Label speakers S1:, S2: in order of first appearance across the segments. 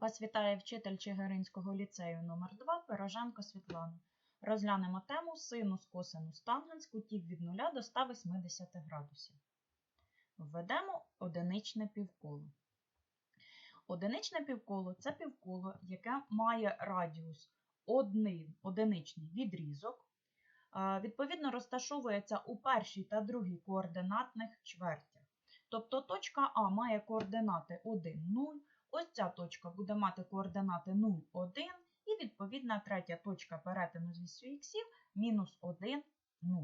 S1: Вас вітає вчитель Чигиринського ліцею номер 2 Пироженко Світлана. Розглянемо тему синус, косинус, тангенс кутів від 0 до 180 градусів. Введемо одиничне півколо. Одиничне півколо це півколо, яке має радіус один, одиничний відрізок, відповідно розташовується у першій та другій координатних чвертях. Тобто точка А має координати 1, 0, ось ця точка буде мати координати 0, 1, і відповідна третя точка перетину з вісю іксів мінус 1, 0.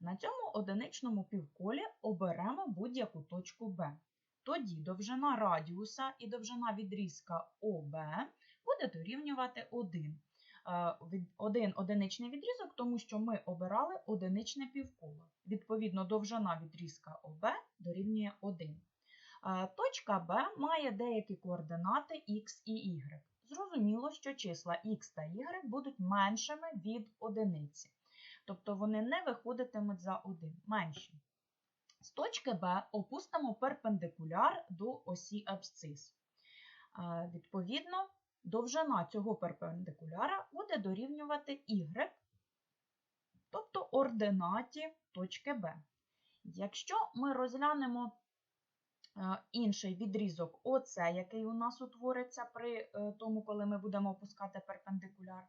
S1: На цьому одиничному півколі оберемо будь-яку точку Б. Тоді довжина радіуса і довжина відрізка ОБ буде дорівнювати 1. Е, Один одиничний відрізок, тому що ми обирали одиничне півколо. Відповідно, довжина відрізка ОБ дорівнює 1. Точка Б має деякі координати x і y. Зрозуміло, що числа x та y будуть меншими від одиниці. Тобто вони не виходитимуть за 1, менші. З точки Б опустимо перпендикуляр до осі абсцис. Відповідно, довжина цього перпендикуляра буде дорівнювати y, тобто ординаті точки Б. Якщо ми розглянемо інший відрізок ОЦ, який у нас утвориться при е, тому, коли ми будемо опускати перпендикуляр,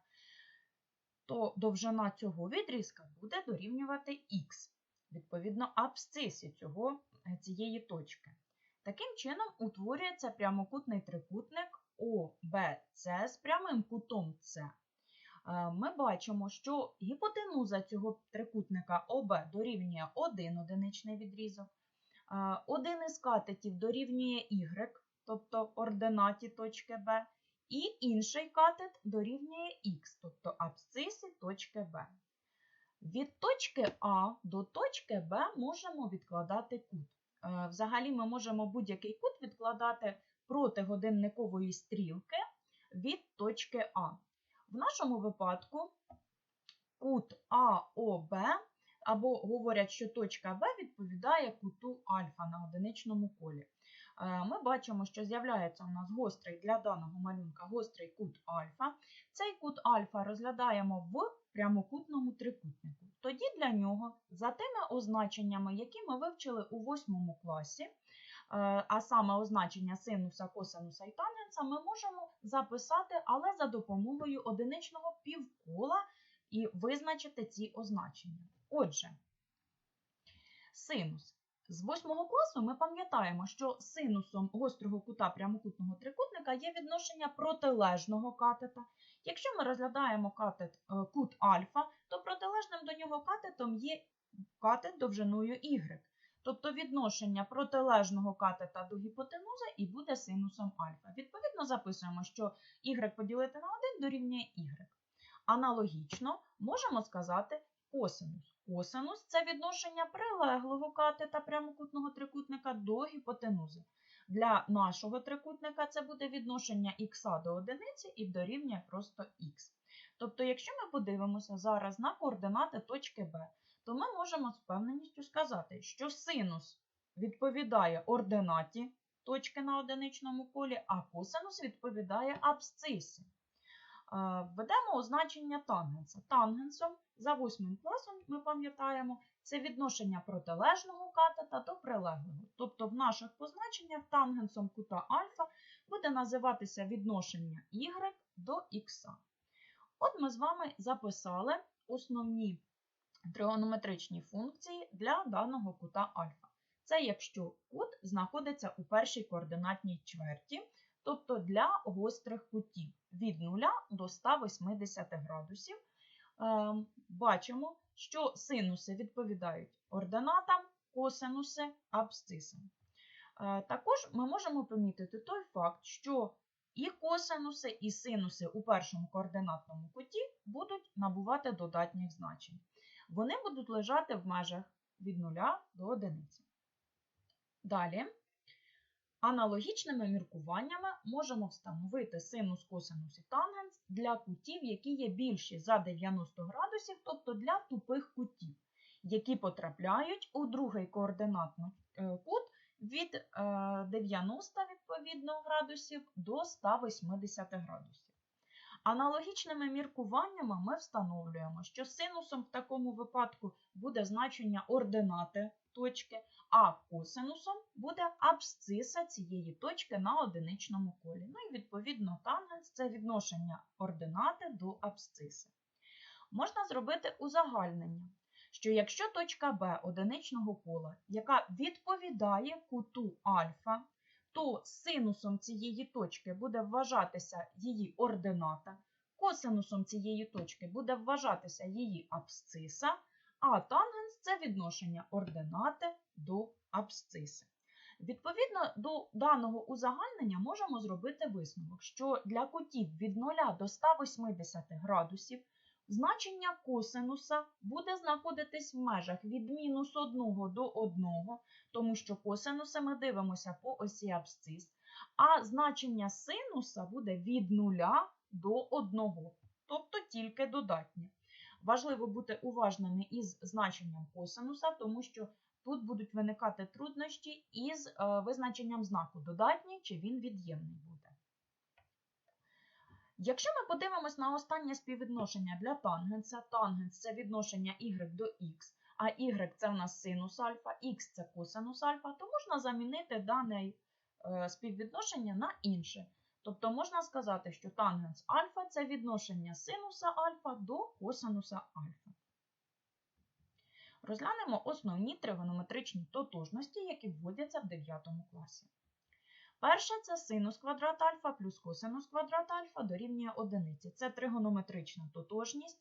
S1: то довжина цього відрізка буде дорівнювати х, відповідно, абсцисі цього, е, цієї точки. Таким чином утворюється прямокутний трикутник ОБЦ з прямим кутом С. Е, Ми бачимо, що гіпотенуза цього трикутника ОБ дорівнює 1 одиничний відрізок. Е, Один із катетів дорівнює y, тобто ординаті точки Б, і інший катет дорівнює х, тобто абсцисі точки Б. Від точки А до точки Б можемо відкладати кут. Е, Взагалі ми можемо будь-який кут відкладати проти годинникової стрілки від точки А. В нашому випадку кут АОБ, або говорять, що точка Б відповідає куту альфа на одиничному колі. Е, Ми бачимо, що з'являється у нас гострий для даного малюнка гострий кут альфа. Цей кут альфа розглядаємо в прямокутному трикутнику. Тоді для нього, за тими означеннями, які ми вивчили у 8 класі, е, а саме означення синуса, косинуса і тангенса, ми можемо записати, але за допомогою одиничного півкола і визначити ці означення. Отже, синус. З 8 класу ми пам'ятаємо, що синусом гострого кута прямокутного трикутника є відношення протилежного катета. Якщо ми розглядаємо катет, е, кут альфа, то протилежним до нього катетом є катет довжиною y. Тобто відношення протилежного катета до гіпотенузи і буде синусом альфа. Відповідно, записуємо, що y поділити на 1 дорівнює y. Аналогічно можемо сказати косинус. Косинус це відношення прилеглого катета прямокутного трикутника до гіпотенузи. Для нашого трикутника це буде відношення х до одиниці і дорівнює просто х. Тобто, якщо ми подивимося зараз на координати точки Б, то ми можемо з впевненістю сказати, що синус відповідає ординаті точки на одиничному колі, а косинус відповідає абсцисі. Е, Введемо означення тангенса. Тангенсом за восьмим класом, ми пам'ятаємо, це відношення протилежного катета до прилеглого. Тобто в наших позначеннях тангенсом кута альфа буде називатися відношення y до х. От ми з вами записали основні тригонометричні функції для даного кута альфа. Це якщо кут знаходиться у першій координатній чверті, тобто для гострих кутів від 0 до 180 градусів. Е, Бачимо, що синуси відповідають ординатам, косинуси абсцисам. Е, Також ми можемо помітити той факт, що і косинуси, і синуси у першому координатному куті будуть набувати додатніх значень. Вони будуть лежати в межах від 0 до 1. Далі, аналогічними міркуваннями можемо встановити синус, косинус і тангенс для кутів, які є більші за 90 градусів, тобто для тупих кутів, які потрапляють у другий координатний е, кут від е, 90 відповідно градусів до 180 градусів. Аналогічними міркуваннями ми встановлюємо, що синусом в такому випадку буде значення ординати точки, а косинусом буде абсциса цієї точки на одиничному колі. Ну і відповідно тангенс це відношення ординати до абсциси. Можна зробити узагальнення, що якщо точка Б одиничного кола, яка відповідає куту альфа, то синусом цієї точки буде вважатися її ордината, косинусом цієї точки буде вважатися її абсциса, а тангенс це відношення ординати до абсциси. Відповідно до даного узагальнення можемо зробити висновок, що для кутів від 0 до 180 градусів значення косинуса буде знаходитись в межах від мінус 1 до 1, тому що косинуса ми дивимося по осі абсцис, а значення синуса буде від 0 до 1, тобто тільки додатнє. Важливо бути уважними із значенням косинуса, тому що тут будуть виникати труднощі із е, визначенням знаку додатній чи він від'ємний буде. Якщо ми подивимось на останнє співвідношення для тангенса, тангенс це відношення y до x, а y це в нас синус альфа, x це косинус альфа, то можна замінити дане е, співвідношення на інше. Тобто можна сказати, що тангенс альфа це відношення синуса альфа до косинуса альфа. Розглянемо основні тригонометричні тотожності, які вводяться в 9 класі. Перше це синус квадрат альфа плюс косинус квадрат альфа дорівнює одиниці. Це тригонометрична тотожність,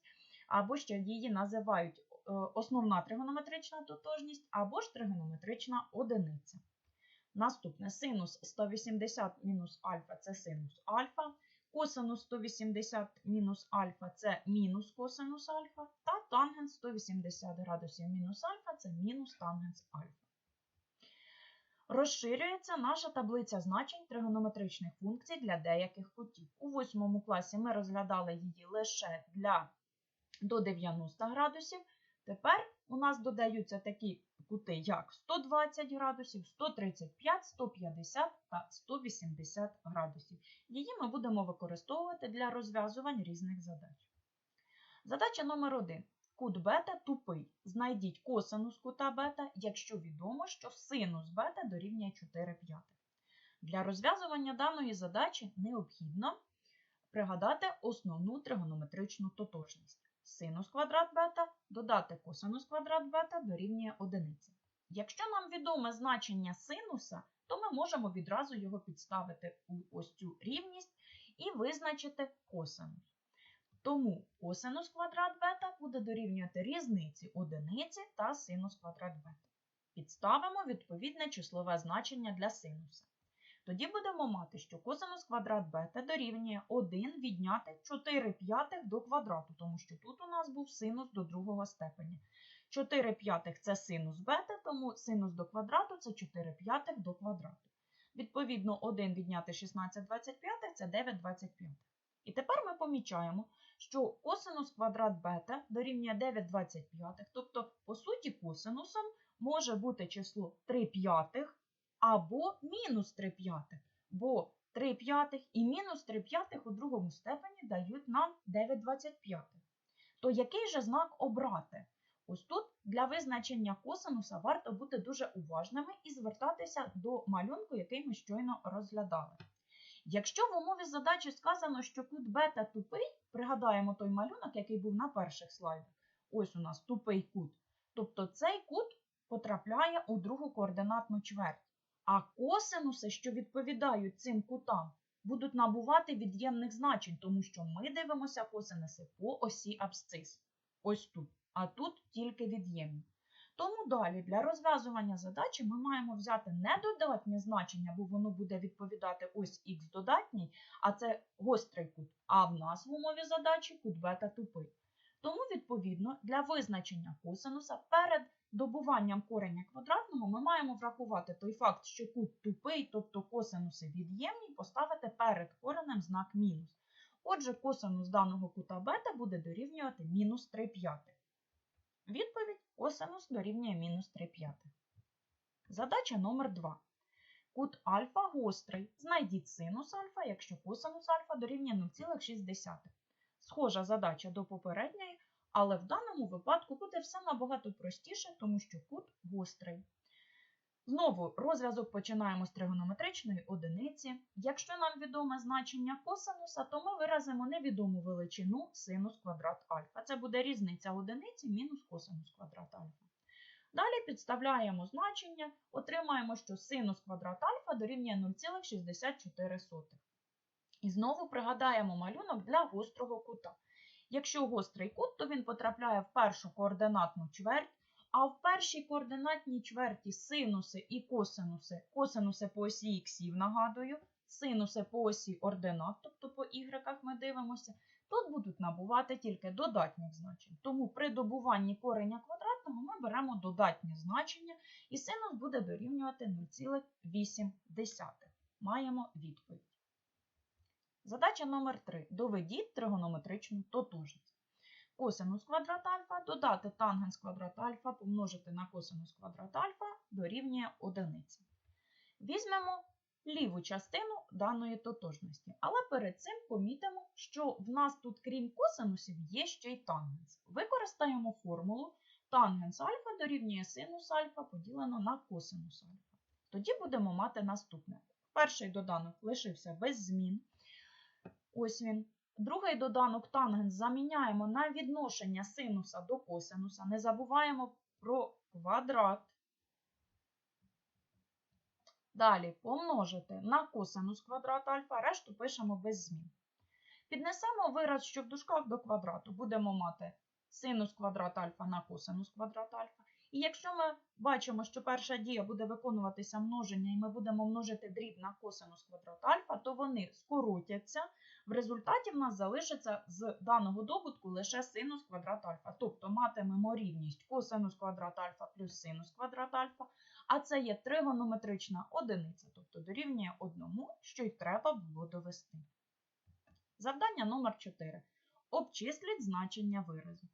S1: або ще її називають е, основна тригонометрична тотожність, або ж тригонометрична одиниця. Наступне синус 180 мінус альфа це синус альфа, косинус 180 мінус альфа це мінус косинус альфа, та тангенс 180 градусів мінус альфа це мінус тангенс альфа. Розширюється наша таблиця значень тригонометричних функцій для деяких кутів. У восьмому класі ми розглядали її лише для до 90 градусів. Тепер у нас додаються такі кути, як 120 градусів, 135, 150 та 180 градусів. Її ми будемо використовувати для розв'язувань різних задач. Задача номер 1. Кут бета тупий. Знайдіть косинус кута бета, якщо відомо, що синус бета дорівнює 4 п'ятих. Для розв'язування даної задачі необхідно пригадати основну тригонометричну тотожність. Синус квадрат бета додати косинус квадрат бета дорівнює 1. Якщо нам відоме значення синуса, то ми можемо відразу його підставити у ось цю рівність і визначити косинус. Тому косинус квадрат бета буде дорівнювати різниці одиниці та синус квадрат бета. Підставимо відповідне числове значення для синуса. Тоді будемо мати, що косинус квадрат бета дорівнює 1 відняти 4 п'ятих до квадрату, тому що тут у нас був синус до другого степеня. 4 п'ятих це синус бета, тому синус до квадрату це 4 п'ятих до квадрату. Відповідно, 1 відняти 16 25 це 9 25. І тепер ми помічаємо, що косинус квадрат бета дорівнює 9 25, тобто, по суті, косинусом може бути число 3 п'ятих або мінус 3 п'ятих, бо 3 п'ятих і мінус 3 п'ятих у другому степені дають нам 9 25. То який же знак обрати? Ось тут для визначення косинуса варто бути дуже уважними і звертатися до малюнку, який ми щойно розглядали. Якщо в умові задачі сказано, що кут бета тупий, пригадаємо той малюнок, який був на перших слайдах. Ось у нас тупий кут. Тобто цей кут потрапляє у другу координатну чверть. А косинуси, що відповідають цим кутам, будуть набувати від'ємних значень, тому що ми дивимося косинуси по осі абсцис. Ось тут. А тут тільки від'ємні. Тому далі для розв'язування задачі ми маємо взяти не додатнє значення, бо воно буде відповідати ось х додатній, а це гострий кут. А в нас в умові задачі кут бета тупий. Тому, відповідно, для визначення косинуса перед добуванням кореня квадратного ми маємо врахувати той факт, що кут тупий, тобто косинуси від'ємні, поставити перед коренем знак мінус. Отже, косинус даного кута бета буде дорівнювати мінус 3 п'ятих. Відповідь косинус дорівнює мінус 3 п'ятих. Задача номер 2. Кут альфа гострий. Знайдіть синус альфа, якщо косинус альфа дорівнює 0,6. Схожа задача до попередньої, але в даному випадку буде все набагато простіше, тому що кут гострий. Знову розв'язок починаємо з тригонометричної одиниці. Якщо нам відоме значення косинуса, то ми виразимо невідому величину синус квадрат альфа. Це буде різниця одиниці мінус косинус квадрат альфа. Далі підставляємо значення, отримаємо, що синус квадрат альфа дорівнює 0,64. І знову пригадаємо малюнок для гострого кута. Якщо гострий кут, то він потрапляє в першу координатну чверть, а в першій координатній чверті синуси і косинуси, косинуси по осі іксів, нагадую, синуси по осі ординат, тобто по ігреках ми дивимося, тут будуть набувати тільки додатніх значень. Тому при добуванні кореня квадратного ми беремо додатні значення, і синус буде дорівнювати 0,8. Маємо відповідь. Задача номер 3. Доведіть тригонометричну тотожність. Косинус квадрат альфа додати тангенс квадрат альфа помножити на косинус квадрат альфа дорівнює одиниці. Візьмемо ліву частину даної тотожності, але перед цим помітимо, що в нас тут, крім косинусів, є ще й тангенс. Використаємо формулу тангенс альфа дорівнює синус альфа поділено на косинус альфа. Тоді будемо мати наступне. Перший доданок лишився без змін. Ось він. Другий доданок тангенс заміняємо на відношення синуса до косинуса. Не забуваємо про квадрат. Далі помножити на косинус квадрат альфа, решту пишемо без змін. Піднесемо вираз, що в дужках до квадрату будемо мати синус квадрат альфа на косинус квадрат альфа. І якщо ми бачимо, що перша дія буде виконуватися множення, і ми будемо множити дріб на косинус квадрат альфа, то вони скоротяться. В результаті в нас залишиться з даного добутку лише синус квадрат альфа. Тобто матимемо рівність косинус квадрат альфа плюс синус квадрат альфа, а це є тригонометрична одиниця, тобто дорівнює одному, що й треба було довести. Завдання номер 4. Обчисліть значення виразу.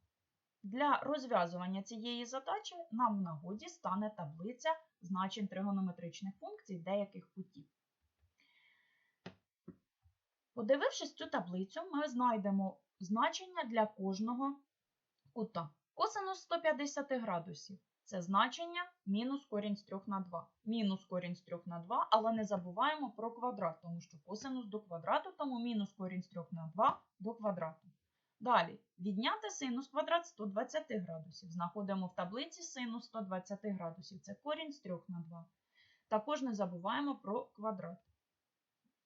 S1: Для розв'язування цієї задачі нам в нагоді стане таблиця значень тригонометричних функцій деяких кутів. Подивившись цю таблицю, ми знайдемо значення для кожного кута. Косинус 150 градусів це значення мінус корінь з 3 на 2. Мінус корінь з 3 на 2, але не забуваємо про квадрат, тому що косинус до квадрату, тому мінус корінь з 3 на 2 до квадрату. Далі, відняти синус квадрат 120 градусів. Знаходимо в таблиці синус 120 градусів. Це корінь з 3 на 2. Також не забуваємо про квадрат.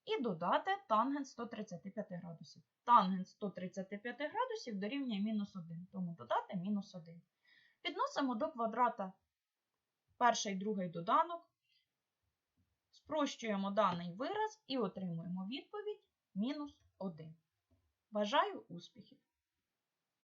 S1: І додати тангенс 135 градусів. Тангенс 135 градусів дорівнює мінус 1, тому додати мінус 1. Підносимо до квадрата перший другий доданок, спрощуємо даний вираз і отримуємо відповідь мінус 1. Бажаю успіхів!